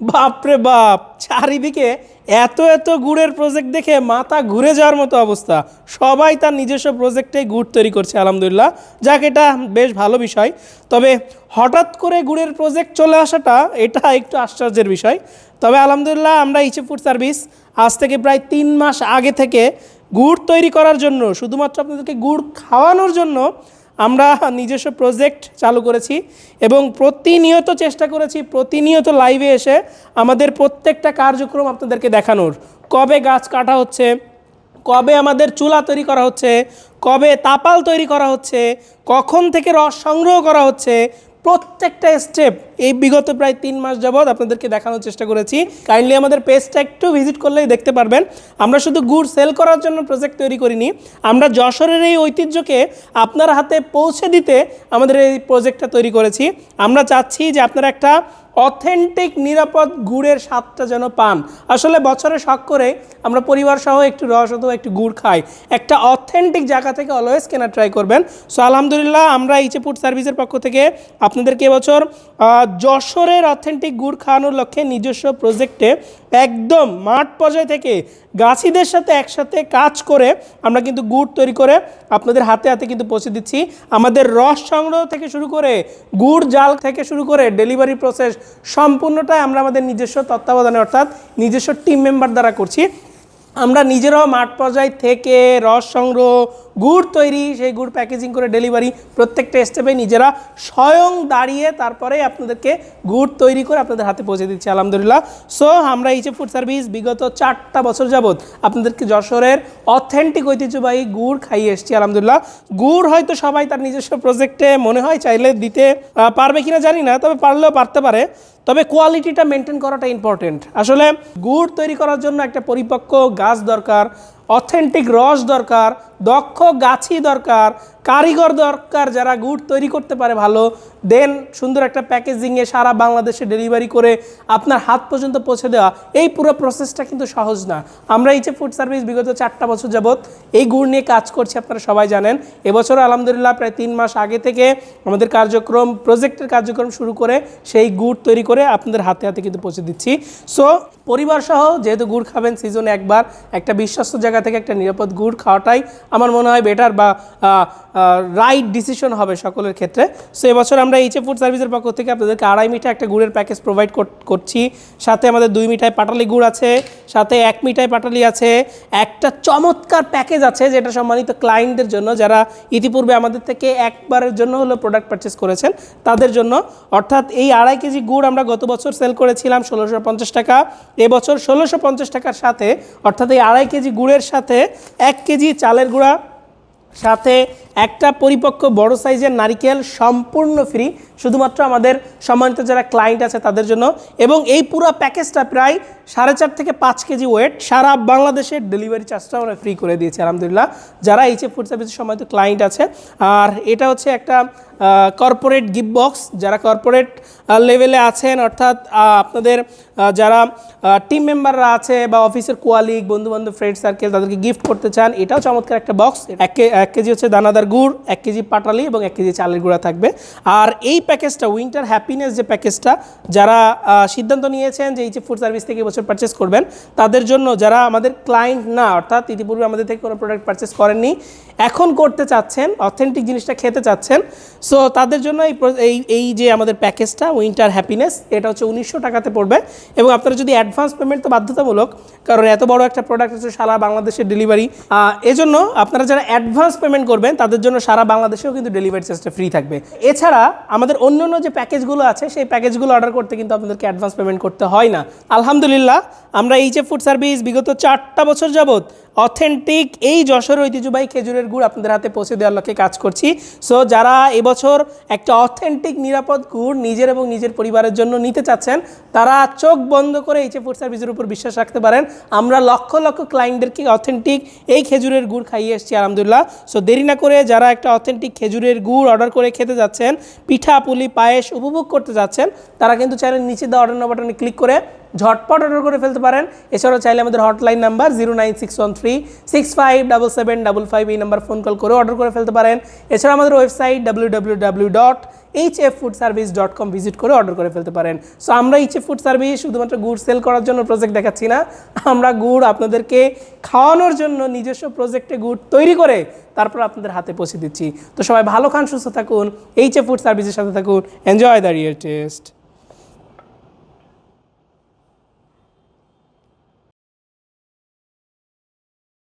বাপরে বাপ, চারিদিকে এত এত গুড়ের প্রজেক্ট দেখে মাথা ঘুরে যাওয়ার মতো অবস্থা। সবাই তার নিজস্ব প্রজেক্টে গুড় তৈরি করছে, আলহামদুলিল্লাহ। যাক, এটা বেশ ভালো বিষয়। তবে হঠাৎ করে গুড়ের প্রজেক্ট চলে আসাটা, এটা একটু আশ্চর্যের বিষয়। তবে আলহামদুলিল্লাহ, আমরা ইচে ফুড সার্ভিস আজ থেকে প্রায় তিন মাস আগে থেকে গুড় তৈরি করার জন্য, শুধুমাত্র আপনাদেরকে গুড় খাওয়ানোর জন্য আমরা নিজস্ব প্রজেক্ট চালু করেছি এবং প্রতিনিয়ত চেষ্টা করেছি, প্রতিনিয়ত লাইভে এসে আমাদের প্রত্যেকটা কার্যক্রম আপনাদেরকে দেখানোর। কবে গাছ কাটা হচ্ছে, কবে আমাদের চুলা তৈরি করা হচ্ছে, কবে তাপাল তৈরি করা হচ্ছে, কখন থেকে রস সংগ্রহ করা হচ্ছে প্রত্যেকটা স্টেপ এই বিগত প্রায় তিন মাস যাবৎ আপনাদেরকে দেখানোর চেষ্টা করেছি। কাইন্ডলি আমাদের পেজটা একটু ভিজিট করলেই দেখতে পারবেন। আমরা শুধু গুড় সেল করার জন্য প্রজেক্ট তৈরি করিনি। আমরা যশোরের এই ঐতিহ্যকে আপনার হাতে পৌঁছে দিতে আমাদের এই প্রজেক্টটা তৈরি করেছি। আমরা চাচ্ছি যে আপনারা একটা অথেন্টিক, নিরাপদ গুড়ের স্বাদটা যেন পান। আসলে বছরে শখ করে আমরা পরিবার সহ একটু রস অথবা একটু গুড় খাই। একটা অথেন্টিক জায়গা থেকে অলওয়েজ কেনা ট্রাই করবেন। সো আলহামদুলিল্লাহ আমরা ইচে ফুড সার্ভিসের পক্ষ থেকে আপনাদেরকে এবছর যশোরের অথেন্টিক গুড় খাওয়ানোর লক্ষ্যে নিজস্ব প্রজেক্টে একদম মাঠ পর্যায় থেকে গাছিদের সাথে একসাথে কাজ করে আমরা কিন্তু গুড় তৈরি করে আপনাদের হাতে হাতে কিন্তু পৌঁছে দিচ্ছি। আমাদের রস সংগ্রহ থেকে শুরু করে গুড় জাল থেকে শুরু করে ডেলিভারি প্রসেস সম্পূর্ণটাই আমরা আমাদের নিজস্ব তত্ত্বাবধানে, অর্থাৎ নিজস্ব টিম মেম্বার দ্বারা করছি। আমরা নিজেরাও মাঠ পর্যায় থেকে রস সংগ্রহ গুড় তৈরি, সেই গুড় প্যাকেজিং করে ডেলিভারি প্রত্যেকটা স্টেপে নিজেরা স্বয়ং দাঁড়িয়ে তারপরে আপনাদেরকে গুড় তৈরি করে আপনাদের হাতে পৌঁছে দিচ্ছি, আলহামদুলিল্লাহ। সো আমরা এইচে ফুড সার্ভিস বিগত চারটা বছর যাবৎ আপনাদেরকে যশোরের অথেন্টিক ঐতিহ্যবাহী গুড় খাইয়ে এসেছি, আলহামদুলিল্লাহ। গুড় হয়তো সবাই তার নিজস্ব প্রজেক্টে মনে হয় চাইলে দিতে পারবে কিনা জানি না, তবে পারলেও পারতে পারে। তবে কোয়ালিটিটা মেনটেন করাটা ইম্পর্টেন্ট আসলে গুড় তৈরি করার জন্য একটা পরিপক্ক গাছ দরকার অথেন্টিক রস দরকার দক্ষ গাছি দরকার কারিগর দরকার, যারা গুড় তৈরি করতে পারে ভালো। দেন সুন্দর একটা প্যাকেজিংয়ে সারা বাংলাদেশে ডেলিভারি করে আপনার হাত পর্যন্ত পৌঁছে দেওয়া, এই পুরো প্রসেসটা কিন্তু সহজ না। আমরা এইচে ফুড সার্ভিস বিগত চারটা বছর যাবৎ এই গুড় নিয়ে কাজ করছি, আপনারা সবাই জানেন। এবছর আলহামদুলিল্লাহ প্রায় তিন মাস আগে থেকে আমাদের কার্যক্রম প্রজেক্টের কার্যক্রম শুরু করে সেই গুড় তৈরি করে আপনাদের হাতে হাতে কিন্তু পৌঁছে দিচ্ছি। সো পরিবার সহ যেহেতু গুড় খাবেন সিজনে একবার, একটা বিশ্বস্ত জায়গা থেকে একটা নিরাপদ গুড় খাওয়াটাই আমার মনে হয় বেটার বা রাইট ডিসিশন হবে সকলের ক্ষেত্রে। সো এবছর আমরা এইচএ ফুড সার্ভিসের পক্ষ থেকে আপনাদেরকে আড়াই মিঠা একটা গুড়ের প্যাকেজ প্রোভাইড করছি। সাথে আমাদের দুই মিঠাই পাটালি গুড় আছে, সাথে এক মিঠাই পাটালি আছে, একটা চমৎকার প্যাকেজ আছে যেটা সম্মানিত ক্লায়েন্টদের জন্য, যারা ইতিপূর্বে আমাদের থেকে একবারের জন্য হলো প্রোডাক্ট পারচেস করেছেন, তাদের জন্য। অর্থাৎ এই আড়াই কেজি গুড় আমরা গত বছর সেল করেছিলাম ষোলোশো পঞ্চাশ টাকা, এবছর ষোলোশো পঞ্চাশ টাকার সাথে, অর্থাৎ এই আড়াই কেজি গুড়ের সাথে এক কেজি চালের গুঁড়া, সাথে একটা পরিপক্ক বড় সাইজের নারিকেল সম্পূর্ণ ফ্রি, শুধুমাত্র আমাদের সম্মানিত যারা ক্লায়েন্ট আছে তাদের জন্য। এবং এই পুরো প্যাকেজটা প্রায় সাড়ে চার থেকে পাঁচ কেজি ওয়েট সারা বাংলাদেশের ডেলিভারি চার্জটা আমরা ফ্রি করে দিয়েছি, আলহামদুলিল্লাহ। যারা এইচ ফুড সার্ভিসের সম্মানিত ক্লায়েন্ট আছে, আর এটা হচ্ছে একটা কর্পোরেট গিফট বক্স যারা কর্পোরেট লেভেলে আছেন, অর্থাৎ আপনাদের যারা টিম মেম্বাররা আছে বা অফিসের কোয়ালিগ বন্ধুবান্ধব ফ্রেন্ড সার্কেল তাদেরকে গিফট করতে চান, এটাও চমৎকার একটা বক্স এক কেজি হচ্ছে দানাদার গুড়, এক কেজি পাটালি এবং এক কেজি চালের গুঁড়া থাকবে। আর এই প্যাকেজটা উইন্টার হ্যাপিনেস যে প্যাকেজটা, যারা সিদ্ধান্ত নিয়েছেন যে এই যে ফুড সার্ভিস থেকে এবছর পারচেস করবেন, তাদের জন্য যারা আমাদের ক্লায়েন্ট না, অর্থাৎ ইতিপূর্বে আমাদের থেকে কোনো প্রোডাক্ট পারচেস করেননি, এখন করতে চাচ্ছেন অথেন্টিক জিনিসটা খেতে চাচ্ছেন সো তাদের জন্য এই এই যে আমাদের প্যাকেজটা উইন্টার হ্যাপিনেস এটা হচ্ছে উনিশশো টাকাতে পড়বে। এবং আপনারা যদি অ্যাডভান্স পেমেন্ট তো বাধ্যতামূলক, কারণ এত বড় একটা প্রোডাক্ট হচ্ছে সারা বাংলাদেশের ডেলিভারি এজন্য আপনারা যারা অ্যাডভান্স পেমেন্ট করবেন, তাদের জন্য সারা বাংলাদেশেও কিন্তু ডেলিভারি চার্জটা ফ্রি থাকবে। এছাড়া আমাদের অন্য অন্য যে প্যাকেজগুলো আছে, সেই প্যাকেজগুলো অর্ডার করতে কিন্তু আপনাদেরকে অ্যাডভান্স পেমেন্ট করতে হয় না। আলহামদুলিল্লাহ, আমরা এইচএফ ফুড সার্ভিস বিগত চারটা বছর যাবত অথেন্টিক এই যশোর ঐতিহ্যবাহী খেজুরের গুড় আপনাদের হাতে পৌঁছে দেওয়ার লক্ষ্যে কাজ করছি। সো যারা এবছর একটা অথেন্টিক নিরাপদ গুড় নিজের এবং নিজের পরিবারের জন্য নিতে চাচ্ছেন, তারা চোখ বন্ধ করে এইচএফ ফুড সার্ভিসের উপর বিশ্বাস রাখতে পারেন। আমরা লক্ষ লক্ষ ক্লায়েন্টদেরকে অথেন্টিক এই খেজুরের গুড় খাইয়ে এসেছি, আলহামদুলিল্লাহ। সো দেরি না করে যারা একটা অথেন্টিক খেজুরের গুড় অর্ডার করে খেতে যাচ্ছেন, পিঠা, পুলি, পায়েস উপভোগ করতে যাচ্ছেন, তারা কিন্তু চ্যানেল নিচে দেওয়া অর্ডার বাটনে ক্লিক করে ঝটপট অর্ডার করে ফেলতে পারেন। এছাড়াও চাইলে আমাদের hotline number zero nine six one three six five double seven double five এই নাম্বার ফোন কল করে অর্ডার করে ফেলতে পারেন। এছাড়া আমাদের website W W W dot H F food service dot com visit করে অর্ডার করে ফেলতে পারেন। সো আমরা এইচ এফ ফুড সার্ভিস শুধুমাত্র গুড় সেল করার জন্য প্রজেক্ট দেখাচ্ছি না। আমরা গুড় আপনাদেরকে খাওয়ানোর জন্য নিজস্ব প্রজেক্টে গুড় তৈরি করে তারপর আপনাদের হাতে পৌঁছে দিচ্ছি। তো সবাই ভালো খান, সুস্থ থাকুন এইচ এফ ফুড সার্ভিসের সাথে থাকুন এনজয় দ্য রিয়েল টেস্ট